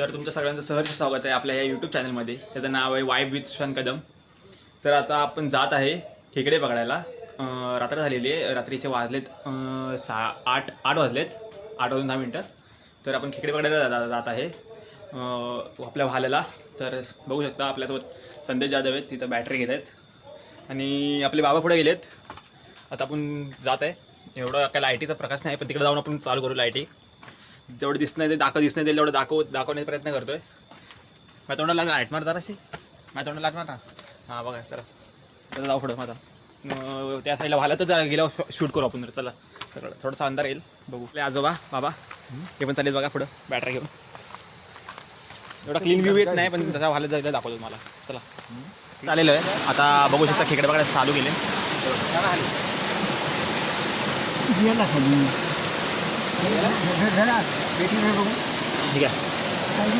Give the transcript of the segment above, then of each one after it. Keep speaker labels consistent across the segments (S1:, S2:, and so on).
S1: तर तुमच्या सगळ्यांचं सहर्ष स्वागत आहे आपल्या या यूट्यूब चॅनलमध्ये त्याचं नाव आहे वाईब विथ सुशांत कदम. तर आता आपण जात आहे खेकडे पकडायला. रात्र झालेली आहे. रात्रीचे वाजलेत सहा आठ आठ वाजलेत. आठ वाजून दहा मिनटं. तर आपण खेकडे पकडायला जा- जात आहे. आपल्या भाल्याला तर बघू शकता आपल्यासोबत संदेश जाधव आहेत. तिथं बॅटरी घेत आहेत. आणि आपले बाबा पुढे गेलेत. आता आपण जात आहे. एवढं काय लायटीचा प्रकाश नाही पण तिकडे जाऊन आपण चालू करू लायटी जेवढं दिसत नाही ते दाखव दिसत नाही ते तेवढं दाखव दाखवण्याचा प्रयत्न करतोय. माझ्या तोंडाला लागणार लाइट मार जराशी. माझ्या तोंडाला लागणार ना? हां बघा सर चला जाऊ पुढं माझा मग त्या साईडला व्हायला तर जा गेल्यावर शूट करू आपण. चला सगळं. थोडासा अंधार येईल. बघू. आपले आजोबा बाबा. हे पण चालेल बघा पुढं. बॅटरी घेऊन. एवढा क्लीन व्ह्यू येत नाही पण तसा व्हायला जायला दाखवतो मला चला. चालेलं आहे आता बघू शकता खेकडे बघायला चालू केले ठीक आहे
S2: काही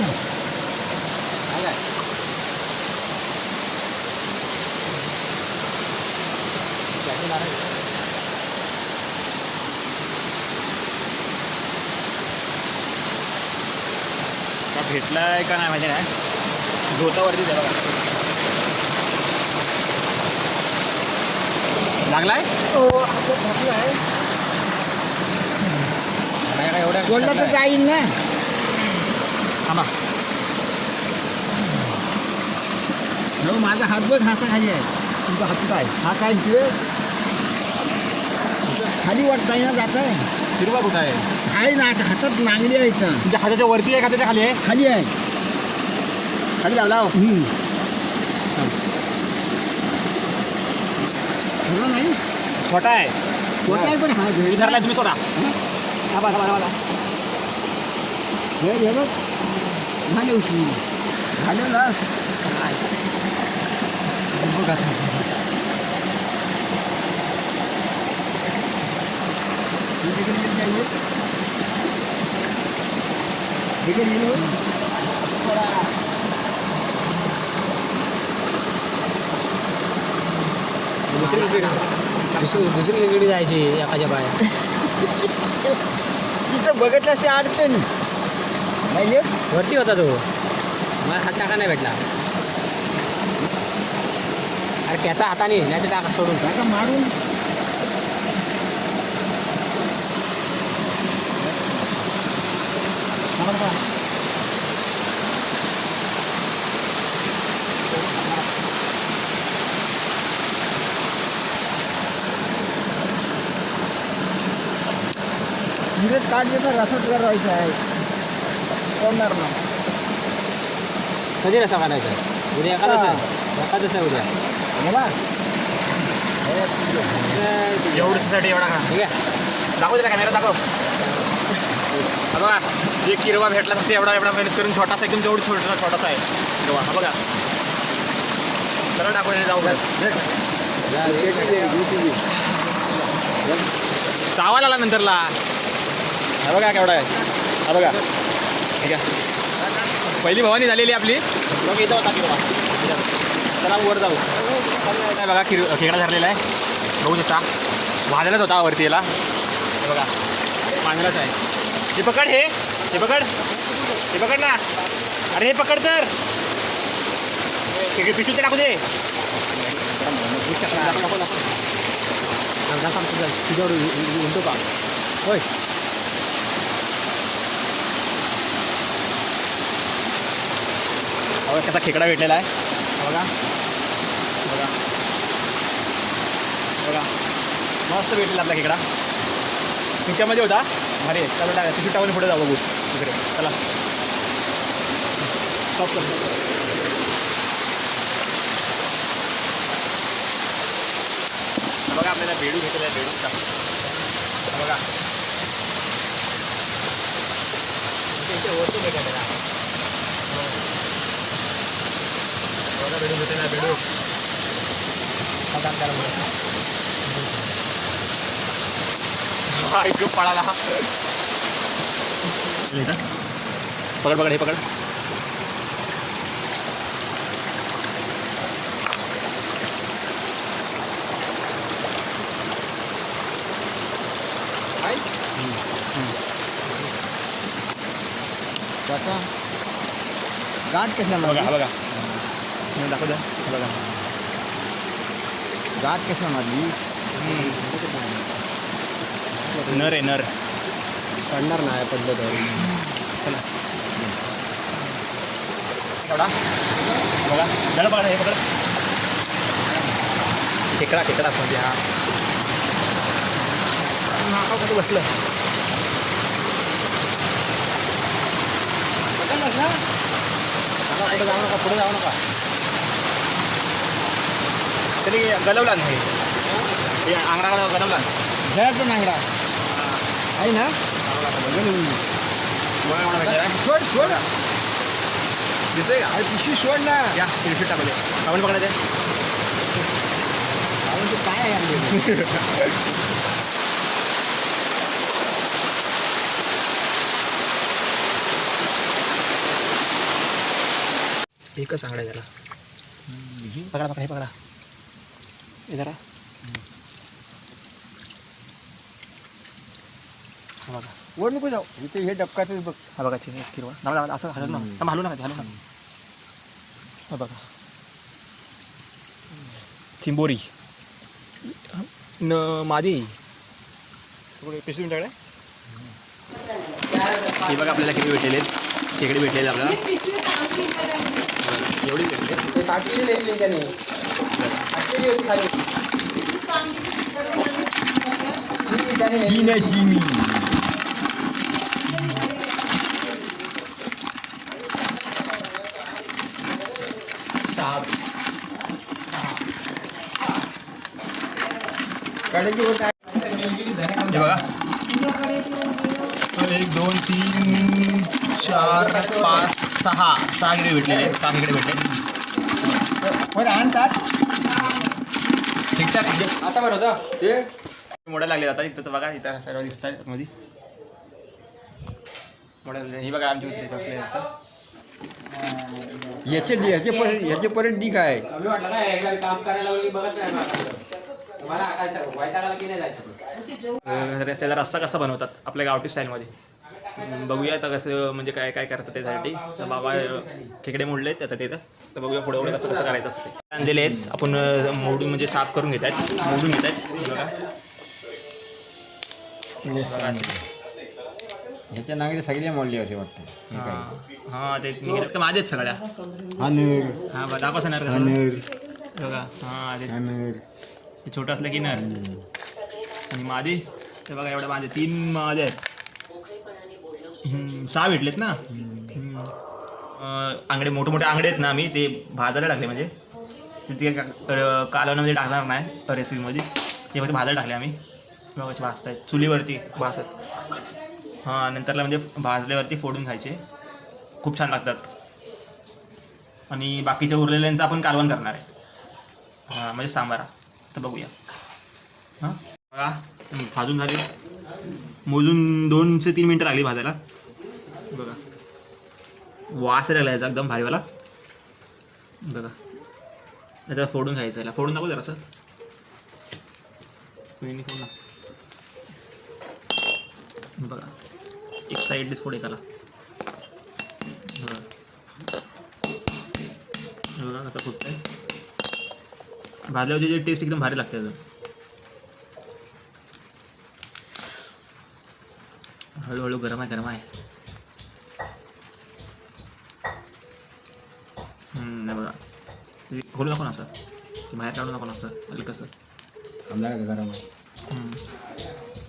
S2: नाही
S1: का का नाही माहिती नाही. झोतावरती हो, आहे लागलाय? आहे. एवढ्या
S2: सोडलं तर जाईल ना.
S1: थांबा.
S2: हो माझा हात बघ हाता खाली आहे? तुमचा हात काय हा काय शिवे खाली वाटताय ना जात आहे.
S1: फिरवा कुठं आहे?
S2: आहे ना आता हातात नांगडी आहे इथं.
S1: तुमच्या हाताच्या वरती आहे का त्याच्याखाली आहे?
S2: खाली आहे.
S1: खाली लावला.
S2: खरं नाही.
S1: छोटा आहे.
S2: छोटा आहे पण हा
S1: धरला तुम्ही स्वतः थांबा थांबा थांबा
S2: हे हे बघ झाले उचलून झालं ना बघ आता. इकडे गेली
S3: दुसरी दुसरी दुसरी वेगळी जायची एकाच्या बाहेर
S2: तिथं बघत असे अडचण. नाही?
S3: वरती होता तो. मला हात टाका नाही भेटला. अरे त्याचा हाताने नाही टाका सोडून.
S2: टाका मारून. तर रसात करायचं आहे. करणार ना
S3: कधी रसा काढायचा उद्या एखादच आहे. एखादच आहे उद्या.
S2: मला
S1: एवढ्यासाठी एवढा का
S3: ठीक आहे.
S1: दाखव त्याला कॅमेरा दाखव. हा बघा एक किरवा भेटला तर ते एवढा एवढा मेहनत करून छोटासा एकदम जेवढं छोटा छोटासा आहे. किरवा हा बघा. चला दाखवण्याने जाऊ. का चावायला आला नंतरला. हा बघा केवढा आहे. हा बघा. ठीक आहे. पहिली भवानी झालेली आपली. मग इथं होता किरवा चला वर जाऊ. काय बघा किर खेकडा धरलेला आहे. बघू शकता. वाजलाच होता वरती याला. हे बघा. पांढराच आहे. हे पकड हे. हे पकड. हे पकड ना. अरे हे पकड तर. पिशवीचे टाकू दे.
S3: तुझ्यावर उलटो का
S1: होय. कसा खेकडा भेटलेला आहे. बघा. बघा. बघा. मस्त भेटलेला आपला खेकडा. सुक्यामध्ये होता? भारी आहे. चला टाका तिकीट टाकून पुढे जाऊ बघू. तिकडे चला. स्टॉप कर. बघा आपल्याला बेडू भेटलेला आहे बेडूचा. बघा. त्यांच्या वरती भेटायला बेडू भेटेल ना बेडू पळाला पकड पकड हे पकड
S2: गाठ कशा
S1: बघा बघा दाखव द्या. बघा.
S2: गाठ कशा मारली
S1: नर आहे नर.
S3: पडणार नाही पडलं तर.
S1: चला. एवढा? बघा. जरा बघा हे पकड. खेकडा खेकडा म्हणजे हा कसं बसलं?
S3: पुढे जाऊ नका पुढे जाऊ नका.
S1: तरी गलवला नाही हे. आंगडा गलवला
S2: जळाचा नांगडा आहे ना? सोड सोड. अरे पिशवी सोड ना.
S1: या शिरशीट टाकले
S2: ते. काय आहे?
S1: एकच आंगडा जरा पकडा पकडा हे पकडा. हे जरा हा बघा
S2: वर नको जाऊ इथे हे डबकाचं बघ
S1: हा बघा चिनी किरवा दाबा असं हलवू नका थांबा, हलवू नका ते, हलवू नका हा बघा चिंबोरी न मादी पिशवी तुमच्याकडे हे बघा आपल्याला किती भेटलेले आहेत खेकडे भेटलेले आपल्याला एवढी भेटले
S3: ते ताटली नेली त्याने ताटली होती खाली ती त्याने नेली.
S2: ही नाही ही मी कडेची होत आहे
S1: हे बघा एक दोन तीन चार पाच सहा सहा किडे भेटलेले आहेत. सहा किडे भेटले
S2: वर आणतात
S1: ठीकठाक
S3: आता बरं होतं.
S2: ते
S1: मोडा लागले आता. इथं तर बघा इथं सर्व दिसत आहेत मध्ये मोडा हे बघा आमच्या इथे बसले असतात
S2: याचे याचे पर्यंत याचेपर्यंत डी काय
S3: कमी करायला बघत नाही
S1: त्याचा रस्सा कसा बनवतात? आपल्या गावठी स्टाईलमध्ये. बघूया आता कसं म्हणजे काय काय करतात त्यासाठी बाबा खेकडे मोडलेत आता तिथं. तर बघूया पुढे पुढे कसं कसं करायचं असते आहेच आपण मोडून म्हणजे साफ करून घेत आहेत. मोडून घेत आहेत.
S2: ह्याच्या नांगडे सगळे मोडले असे वाटतं. हे
S1: ते निघालेत का माझेच सगळ्या. हां बघा दाखवा सणार कसं.
S2: हानर
S1: बघा. हां ते.
S2: हानर
S1: हे छोटं असलं की नर. आणि मादी ते बघा एवढ्या माझे तीन मादे आहेत. सहा भेटलेत ना? आंगडे मोठे मोठे आंगडे आहेत ना आम्ही ते भाजायला टाकले म्हणजे. तिथे कालवण्यामध्ये टाकणार नाही रेसिपीमध्ये. ते फक्त भाजायला टाकले आम्ही. बघा कसे भाजत आहेत. चुलीवरती भासत हां नंतरला म्हणजे भाजल्यावरती फोडून खायचे खूप छान लागतात. आणि बाकीच्या उरलेल्यांचं आपण कालवण करणार आहे. हां म्हणजे सांबारा. तर बघूया. हां? बघा भाजून झाले. मोजून दोन ते तीन मिनटं लागली भाजायला. बघा. वास लागला याचा एकदम भारीवाला बघा. त्याचा फोडून खायचं याला. फोडून नको जरासं. वेणी बघा. एक साईडलीच फोड एकाला. बघा. हे बघा कसं फुटतंय. भाजल्यावरची टेस्ट एकदम भारी लागते त्याचं हळूहळू गरम आहे गरम आहे ते खोलू नको ना असं ते बाहेर काढू नको ना असं हलकं कसं
S2: आमदार आहे
S1: हम्म.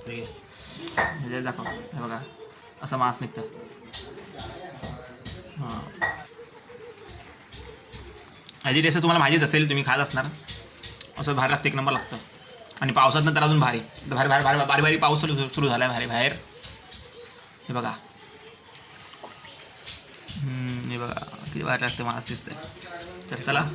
S1: ठीक आहे हे दाखव. हे बघा. असा मांस निघतं हां. ह्याची टेस्ट तुम्हाला माहितीच असेल तुम्ही खात असणार. असं भारी लागतं एक नंबर लागतं आणि पावसात नंतर अजून भारी. तर भारी भारी भारी बारी बारी पाऊस सुरू सुरू झाला आहे भारी बाहेर. हे बघा. हम्म, हे बघा. किती भारी लागते मांस दिसतंय. तर चला.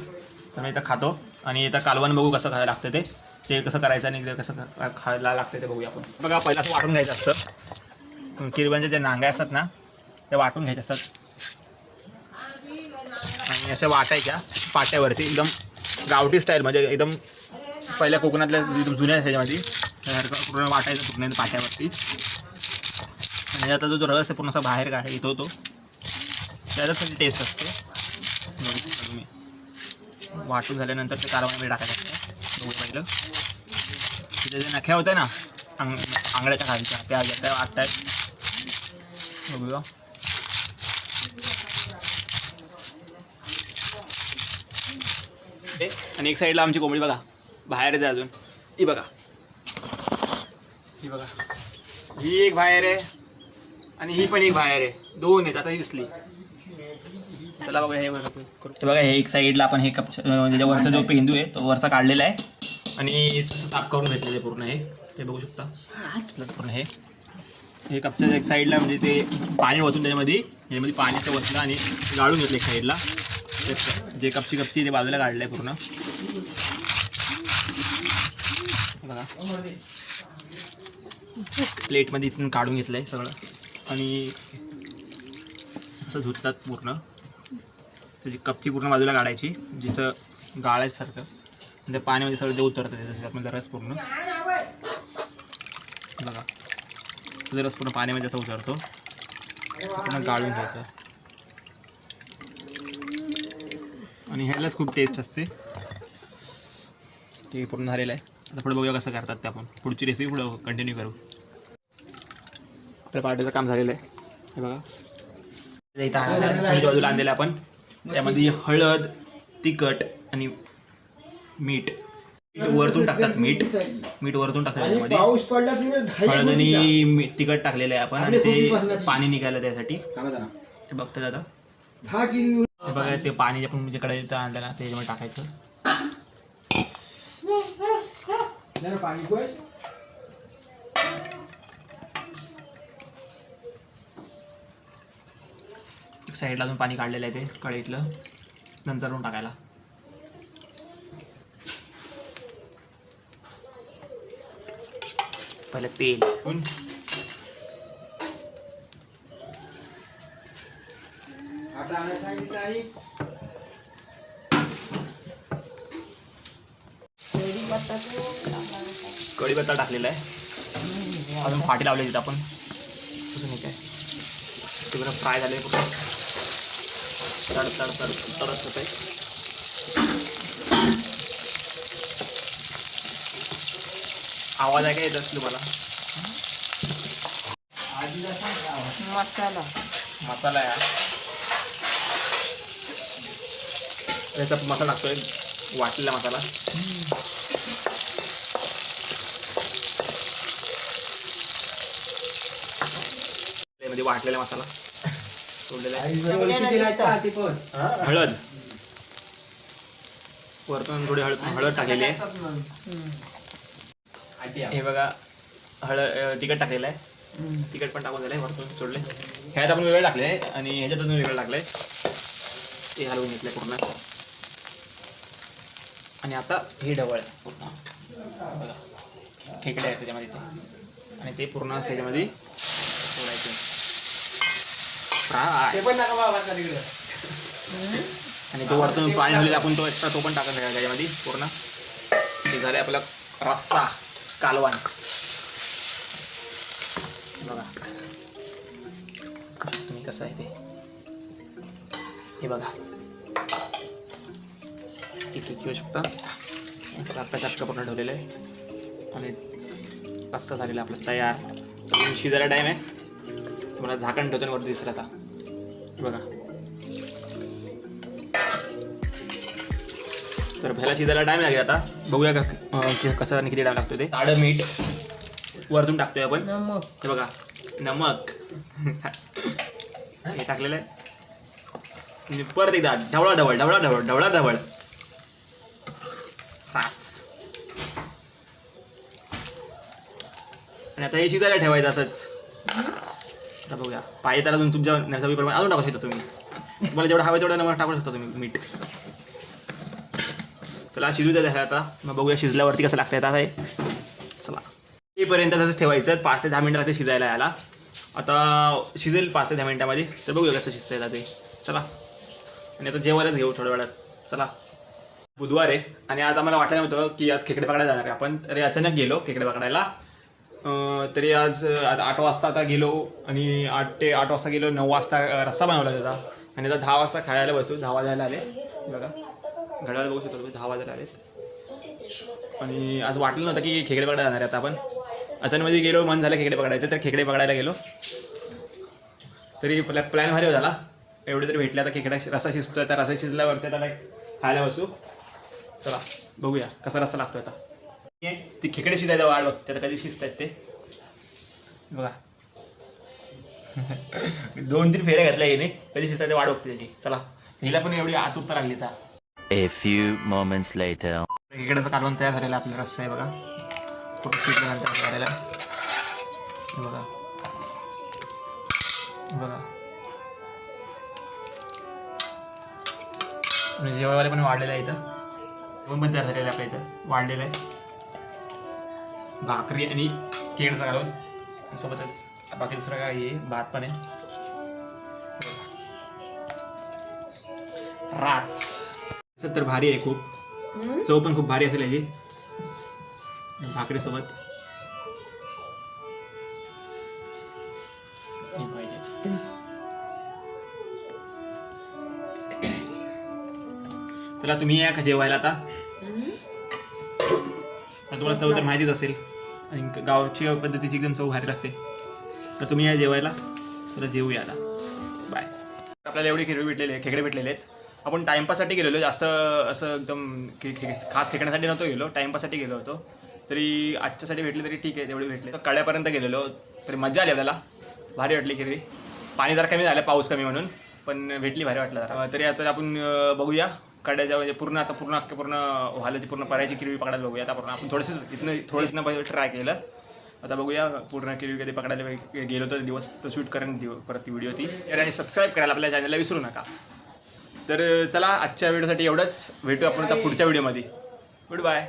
S1: तर मी इथं खातो आणि इथं कालवण बघू कसं खायला लागतं ते. ते कसं करायचं आणि कसं खायला लागतं ते बघूया आपण. बघा पहिलं असं वाटून घ्यायचं असतं. किरव्यांच्या ज्या नांग्या असतात ना त्या वाटून घ्यायच्या असतात. आणि अशा वाटायच्या पाट्यावरती एकदम गावठी स्टाईल म्हणजे एकदम पहिल्या कोकणातल्या एकदम जुन्या ह्याच्यामध्ये. त्यासारखं पूर्ण वाटायचं पूर्ण पाट्यावरती. आणि आता जो रस आहे पूर्ण असा बाहेर काढ येतो तो. त्याचा टेस्ट असते. वाटून झाल्यानंतर ते कारवाईमध्ये टाकायचं असतं. बघू पहिलं. तिथे जे नख्या होत्या ना अंग आंगड्याच्या खालच्या त्या त्या वाटतायत बघूया ते आणि एक साईडला आमची कोंबडी बघा. बाहेर आहे अजून. ही बघा. ही बघा. ही एक बाहेर आहे. आणि ही पण एक बाहेर आहे. दोन आहेत. आता ही दिसली. चला बघा हे बघा हे बघा हे एक साईडला आपण हे कप त्याच्या वरचा जो पेंदू आहे तो वरचा काढलेला आहे. आणि साफ करून घेतलं ते पूर्ण हे. ते बघू शकता. पूर्ण हे. हे कपच्या एक साईडला म्हणजे ते पाणी ओतून त्याच्यामध्ये त्याच्यामध्ये पाण्याचं वतलं आणि गाळून घेतलं एक साईडला ते- जे कपची कपची ते बाजूला काढलं आहे पूर्ण. बघा. प्लेटमध्ये इथून काढून घेतलं आहे सगळं. आणि असं धुततात पूर्ण. त्याची कप्ती पूर्ण बाजूला काढायची जिचं गाळायसारखं आणि म्हणजे त्या पाण्यामध्ये सगळं ते उतरतं त्याचं आपल्याला म्हणजे रस पूर्ण. बघा. तुझा रस पूर्ण पाण्यामध्ये असा उतरतो. पूर्ण गाळून घ्यायचं. आणि ह्यालाच खूप टेस्ट असते. ते पूर्ण झालेलं आहे. आता पुढे बघूया कसं करतात ते आपण. पुढची रेसिपी पुढं कंटिन्यू करू. आपल्या पार्टीचं काम झालेलं आहे. हे बघा. इथं बाजूला आणलेलं आहे आपण. त्यामध्ये हळद तिखट आणि मीठ. मीठ वरतून टाकतात मीठ. मीठ वरतून टाकतात त्याच्यामध्ये
S2: पाऊस पडला की
S1: हळद आणि मीठ तिखट टाकलेलं आहे आपण आणि ते पाणी निघालं त्यासाठी. हे बघतो दादा.
S2: दहा किलो
S1: हे बघा ते पाणी जे आपण जे कढईत आणलं ना त्याच्यामध्ये टाकायचं.
S2: जरा पाणी
S1: साईडला अजून पाणी काढलेलं आहे ते कढईतलं. नंतर मग टाकायला पहिलं तेल कढीपत्ता टाकलेला आहे. अजून फाटी लावले तिथं आपण. ते बरं फ्राय झाले तड तड तड तडत होत. आवाज आहे का येत असेल तुम्हाला
S4: मसाला.
S1: मसाला आहे. याचा मसाला टाकतोय वाटलेला मसाला. वाटलेला मसाला सोडलेला आहे
S2: किती पण
S1: हळद. वरतून थोडी हळद हळद टाकलेली आहे. हे बघा हळद तिखट टाकलेलं आहे. तिखट पण टाकून झालंय वरतून सोडले. ह्यात आपण वेगळं टाकले आणि ह्याच्यातून वेगळं टाकलंय. ते हलवून घेतलंय पूर्ण. आणि आता हे ढवळ आहे पूर्ण. बघा. खेकडे आहेत त्याच्यामध्ये ते. आणि ते पूर्ण असं ह्याच्यामध्ये फ्राय
S2: पण नका बाबा तिकडे.
S1: आणि तो वरतून पाणी ठेवलेला आपण तो एक्स्ट्रा तो पण टाकून ठेवायचा त्याच्यामध्ये पूर्ण. हे झाले आपला रस्सा कालवान बघा. तुम्ही कसं आहे ते? हे बघा. इथे घेऊ शकता. सारखा चाटका पूर्ण ठेवलेलं आहे. आणि रस्सा झालेला आपला तयार. शिजायला टाईम आहे. तुम्हाला झाकण ठेवतो वरती दिसलं आता बघा. तर ह्याला शिजायला टाईम लागेल आता. बघूया का कसं आणि किती टाईम लागतो ते. ताडं मीठ. वरतून टाकतोय आपण.
S4: नमक.
S1: हे बघा. नमक. हे टाकलेलं आहे. आणि परत एकदा ढवळा ढवळ ढवळा ढवळ ढवळा ढवळ. पाच. आणि आता हे शिजायला ठेवायचं असंच. आता बघूया. पाहिजे तर अजून तुमच्या नसावीप्रमाणे अजून टाकू शकता तुम्ही. तुम्हाला जेवढं हवं तेवढं नंबर टाकू शकता तुम्ही मीठ. त्याला शिजू द्या आता. मग बघूया शिजल्यावरती कसं लागतं आता हे. चला. तेपर्यंत तसंच ठेवायचं पाच ते दहा मिनटं लागते शिजायला याला आता शिजेल पाच ते दहा मिनटामध्ये तर बघूया कसं शिजतं येतात ते. चला. आणि आता जेवायलाच घेऊ थोड्या वेळात. चला. बुधवार आहे आणि आज आम्हाला वाटलं नव्हतं की आज खेकडे पकडायला जाणार आहे आपण. तरी अचानक गेलो खेकडे पकडायला. तरी आज आठ वाजता आता गेलो आणि आठ ते आठ वाजता गेलो नऊ वाजता रस्सा बनवला त्याचा आणि आता दहा वाजता खायला बसू दहा वाजायला आले. बघा घड्याला बघू शकतो तुम्ही दहा वाजायला आलेत. आणि आज वाटलं नव्हतं की खेकडे पकडायला जाणार आता आपण. अचानकमध्ये गेलो मन झालं खेकडे पकडायचं तर खेकडे पकडायला गेलो. तरी प्लॅ प्लॅन भारी झाला एवढे तरी भेटले आता खेकडा रसा शिजतोय तर रसा शिजल्यावरती आता खायला बसू. चला बघूया कसा रस्सा लागतो आता. ती खेकडे शिजायचा वाढ बघते आता कधी शिजतायत ते. बघा. दोन तीन फेऱ्या घातल्या येणे कधी शिजायचं वाढ बघते त्याची. चला. हिला पण एवढी आतुरता लागली आता.
S5: A few moments later.
S1: इकडेचं कालवण तयार झालेला आपला रस्सा आहे बघा. खूप शिजल्यानंतर झालेला बघा. बघा. जेवायला पण वाढलेलं आहे इथं. जेवण पण तयार झालेलं आहे आपल्या इथं. वाढलेलं आहे. भाकरी आणि केळचा कालवण सोबतच. बाकी दुसरं काय आहे? भात पण आहे. राच तर भारी आहे खूप. चव पण खूप भारी असेल याची. भाकरीसोबत हे. चला तुम्ही या का जेवायला आता? तुम्हाला चव तर माहितीच असेल. आणि गावची पद्धतीची एकदम चव भारी लागते. तर तुम्ही या जेवायला. तर जेवूया आता. बाय आपल्याला एवढे खेळ भेटलेले खेकडे भेटलेले आहेत. आपण टाइमपाससाठी गेलेलो जास्त असं एकदम खे खे खास खेकण्यासाठी नव्हतो गेलो टाइमपाससाठी गेलो होतो. तरी आजच्यासाठी भेटले तरी ठीक आहे तेवढे भेटले. तर कड्यापर्यंत गेलेलो तरी मजा आली आपल्याला. भारी वाटली की पाणी जरा कमी झालं पाऊस कमी म्हणून. पण भेटली भारी वाटलं जरा. तरी आता आपण बघूया. कड्याच्या म्हणजे पूर्ण आता पूर्ण अख्खे पूर्ण व्हालाची पूर्ण परायची किरवी पकडायला बघूया. आता पूर्ण आपण थोडंसं इथनं थोडं इथनं ट्राय केलं. आता बघूया पूर्ण किरवी कधी पकडायला गेलो तर दिवस तर शूट करेन दिव परत ती व्हिडिओ ती. आणि सबस्क्राईब करायला आपल्या चॅनलला विसरू नका. तर चला आजच्या व्हिडिओसाठी एवढंच. भेटू आपण आता पुढच्या व्हिडिओमध्ये गुड बाय